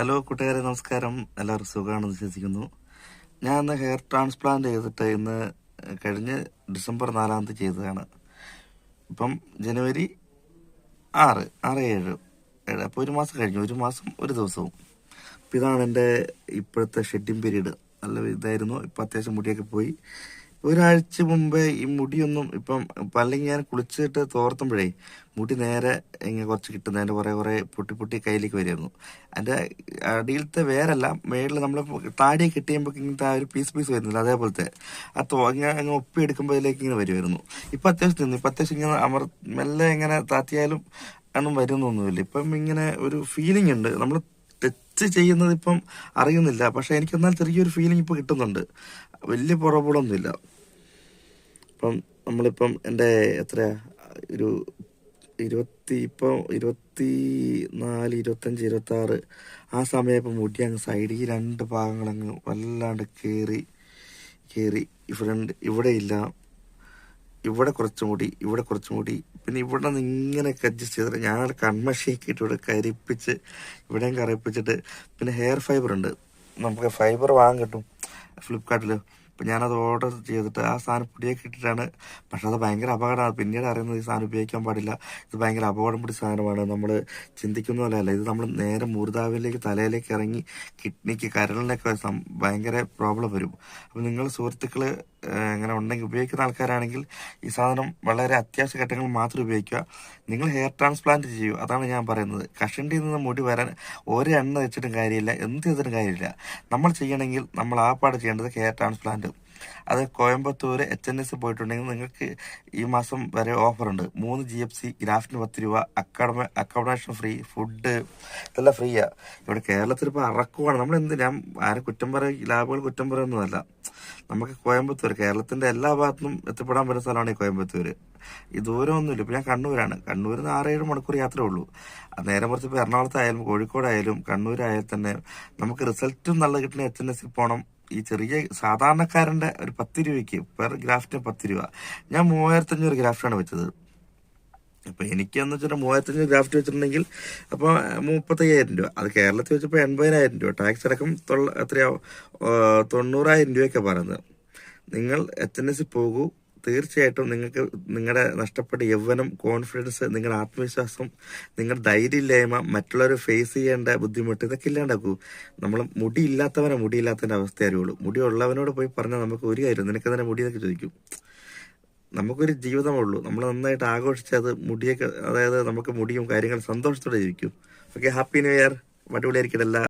Hello കൂട്ടുകാരെ നമസ്കാരം. എല്ലാവർക്കും സുഖമാണെന്ന് വിശ്വസിക്കുന്നു. ഞാൻ ഇന്ന് ഹെയർ ട്രാൻസ്പ്ലാന്റ് ചെയ്തിട്ട് ഇന്ന് കഴിഞ്ഞ് ഡിസംബർ നാലാം തീയതി ചെയ്തതാണ്. ഇപ്പം ജനുവരി ആറ് ആറ് ഏഴ് ഏഴ്. അപ്പോൾ ഒരു മാസം കഴിഞ്ഞു. ഒരു മാസം ഒരു ദിവസവും. അപ്പം ഇതാണ് എന്റെ ഇപ്പോഴത്തെ ഷെഡിങ് പീരീഡ്. നല്ല ഇതായിരുന്നു. ഇപ്പം അത്യാവശ്യം മുടിയൊക്കെ പോയി. ഒരാഴ്ച മുമ്പേ ഈ മുടിയൊന്നും ഇപ്പം അല്ലെങ്കിൽ ഞാൻ കുളിച്ചിട്ട് തോർത്തുമ്പോഴേ മുടി നേരെ ഇങ്ങനെ കുറച്ച് കിട്ടുന്ന അതിന്റെ കുറേ കുറേ പൊട്ടി പൊട്ടി കയ്യിലേക്ക് വരുമായിരുന്നു അതിന്റെ അടിയിലത്തെ വേരല്ല മേളിൽ നമ്മൾ താടി കിട്ടിയുമ്പോൾ ഇങ്ങനത്തെ ആ ഒരു പീസ് പീസ് വരുന്നില്ല അതേപോലത്തെ. ആ തോ ഇങ്ങനെ അങ്ങ് ഒപ്പി ഇതിലേക്ക് ഇങ്ങനെ വരുമായിരുന്നു ഇപ്പം അത്യാവശ്യം നിന്നു ഇപ്പം അത്യാവശ്യം ഇങ്ങനെ അമർ മെല്ലെ ഇങ്ങനെ താത്തിയാലും ഒന്നും വരുന്നൊന്നുമില്ല ഇപ്പം ഇങ്ങനെ ഒരു ഫീലിംഗ് ഉണ്ട്. നമ്മൾ ടച്ച് ചെയ്യുന്നത് ഇപ്പം അറിയുന്നില്ല. പക്ഷെ എനിക്ക് എന്നാൽ ചെറിയൊരു ഫീലിംഗ് ഇപ്പോൾ കിട്ടുന്നുണ്ട്. വലിയ പുറപുറമൊന്നുമില്ല ഇപ്പം നമ്മളിപ്പം എന്റെ എത്രയാ? ഒരു ഇരുപത്തി ഇപ്പം ഇരുപത്തി നാല് ഇരുപത്തഞ്ച് ഇരുപത്തി ആറ് ആ സമയം ഇപ്പം മുടി അങ്ങ് സൈഡിൽ രണ്ട് ഭാഗങ്ങളങ്ങ് വല്ലാണ്ട് കയറി കയറി ഫ്രണ്ട് ഇവിടെ ഇല്ല ഇവിടെ കുറച്ചും കൂടി ഇവിടെ കുറച്ചും കൂടി. പിന്നെ ഇവിടെ നിന്ന് ഇങ്ങനെയൊക്കെ അഡ്ജസ്റ്റ് ചെയ്തിട്ട് ഞാൻ കൺമഷിയാക്കിയിട്ട് ഇവിടെ കരിപ്പിച്ച് ഇവിടെയും കറിപ്പിച്ചിട്ട് പിന്നെ ഹെയർ ഫൈബർ ഉണ്ട്. നമുക്ക് ഫൈബർ വാങ്ങാൻ കിട്ടും. ഫ്ലിപ്കാർട്ടിൽ അപ്പം ഞാനത് ഓർഡർ ചെയ്തിട്ട് ആ സാധനം പൊടിയൊക്കെ ഇട്ടിട്ടാണ്. പക്ഷെ അത് ഭയങ്കര അപകടമാണ്. പിന്നീട് അറിയുന്നത് ഈ സാധനം ഉപയോഗിക്കാൻ പാടില്ല. ഇത് ഭയങ്കര അപകടം പിടിച്ച സാധനമാണ്. നമ്മൾ ചിന്തിക്കുന്ന പോലെയല്ല ഇത് നമ്മൾ നേരെ മൂർധാവിലേക്ക് തലയിലേക്ക് ഇറങ്ങി കിഡ്നിക്ക് കരളിനൊക്കെ ഭയങ്കര പ്രോബ്ലം വരും. അപ്പം നിങ്ങൾ സുഹൃത്തുക്കൾ അങ്ങനെ ഉണ്ടെങ്കിൽ ഉപയോഗിക്കുന്ന ആൾക്കാരാണെങ്കിൽ ഈ സാധനം വളരെ അത്യാവശ്യ ഘട്ടങ്ങളിൽ മാത്രം ഉപയോഗിക്കുക. നിങ്ങൾ ഹെയർ ട്രാൻസ്പ്ലാന്റ് ചെയ്യൂ. അതാണ് ഞാൻ പറയുന്നത്. കഷണ്ടി നിന്ന് മുടി വരാൻ ഒരെണ്ണ വെച്ചിട്ടും കാര്യമില്ല. എന്ത് ചെയ്തിട്ടും കാര്യമില്ല. നമ്മൾ ചെയ്യണമെങ്കിൽ നമ്മൾ ആ പാട് ചെയ്യേണ്ടത് ഹെയർ ട്രാൻസ്പ്ലാന്റ് അത് കോയമ്പത്തൂർ എച്ച് എൻ എസ് പോയിട്ടുണ്ടെങ്കിൽ നിങ്ങൾക്ക് ഈ മാസം വരെ ഓഫറുണ്ട്. മൂന്ന് ജി എഫ് സി ഗ്രാഫിന് പത്ത് രൂപ അക്കാഡമി അക്കോമഡേഷൻ ഫ്രീ ഫുഡ് ഇതെല്ലാം ഫ്രീയാ ഇവിടെ കേരളത്തിൽ ഇപ്പോൾ അറക്കുവാണ്. നമ്മൾ എന്ത് ഞാൻ ആരും കുറ്റം പറയും ലാബുകൾ കുറ്റം പറയുന്നതല്ല. നമുക്ക് കോയമ്പത്തൂർ കേരളത്തിന്റെ എല്ലാ ഭാഗത്തും എത്തിപ്പെടാൻ പറ്റുന്ന സ്ഥലമാണ് ഈ കോയമ്പത്തൂർ ഈ ദൂരമൊന്നുമില്ല ഇപ്പം ഞാൻ കണ്ണൂരാണ്. കണ്ണൂരിൽ നിന്ന് ആറേഴ് മണിക്കൂർ യാത്രയേ ഉള്ളൂ. നേരെ മറിച്ച് ഇപ്പോൾ എറണാകുളത്തായാലും കോഴിക്കോടായാലും കണ്ണൂരായാലും തന്നെ നമുക്ക് റിസൾട്ടും നല്ല കിട്ടുന്ന എച്ച് എൻ എസിൽ പോകണം ഈ ചെറിയ സാധാരണക്കാരന്റെ ഒരു പത്ത് രൂപയ്ക്ക് പെർ ഗ്രാഫ്റ്റിന് പത്ത് രൂപ. ഞാൻ മൂവായിരത്തഞ്ഞൂറ് ഗ്രാഫ്റ്റാണ് വെച്ചത്. അപ്പൊ എനിക്കെന്ന് വെച്ചാൽ മൂവായിരത്തഞ്ഞൂറ് ഗ്രാഫ്റ്റ് വെച്ചിട്ടുണ്ടെങ്കിൽ അപ്പോൾ മുപ്പത്തയ്യായിരം രൂപ. അത് കേരളത്തിൽ വെച്ചപ്പോൾ എൺപതിനായിരം രൂപ. ടാക്സ് അടക്കം തൊള്ള എത്രയാ ആ, തൊണ്ണൂറായിരം രൂപയൊക്കെ പറയുന്നത്. നിങ്ങൾ എച്ച് എൻ എസ് പോകൂ. തീർച്ചയായിട്ടും നിങ്ങൾക്ക് നിങ്ങളുടെ നഷ്ടപ്പെട്ട യൗവനം കോൺഫിഡൻസ് നിങ്ങളുടെ ആത്മവിശ്വാസം നിങ്ങളുടെ ധൈര്യമില്ലായ്മ മറ്റുള്ളവരെ ഫേസ് ചെയ്യേണ്ട ബുദ്ധിമുട്ട് ഇതൊക്കെ ഇല്ലാണ്ടാക്കൂ. നമ്മൾ മുടി ഇല്ലാത്തവനെ മുടിയില്ലാത്തതിന്റെ അവസ്ഥ അറിയുള്ളൂ. മുടി ഉള്ളവനോട് പോയി പറഞ്ഞാൽ നമുക്ക് ഒരു കാര്യം നിനക്ക് തന്നെ മുടി എന്നൊക്കെ ചോദിക്കും. നമുക്കൊരു ജീവിതമുള്ളൂ നമ്മൾ നന്നായിട്ട് ആഘോഷിച്ച് അത് മുടിയൊക്കെ അതായത് നമുക്ക് മുടിയും കാര്യങ്ങളും സന്തോഷത്തോടെ ജീവിക്കും. ഓക്കെ ഹാപ്പി ന്യൂ ഇയർ അടിപൊളിയായിരിക്കട്ടെ എല്ലാ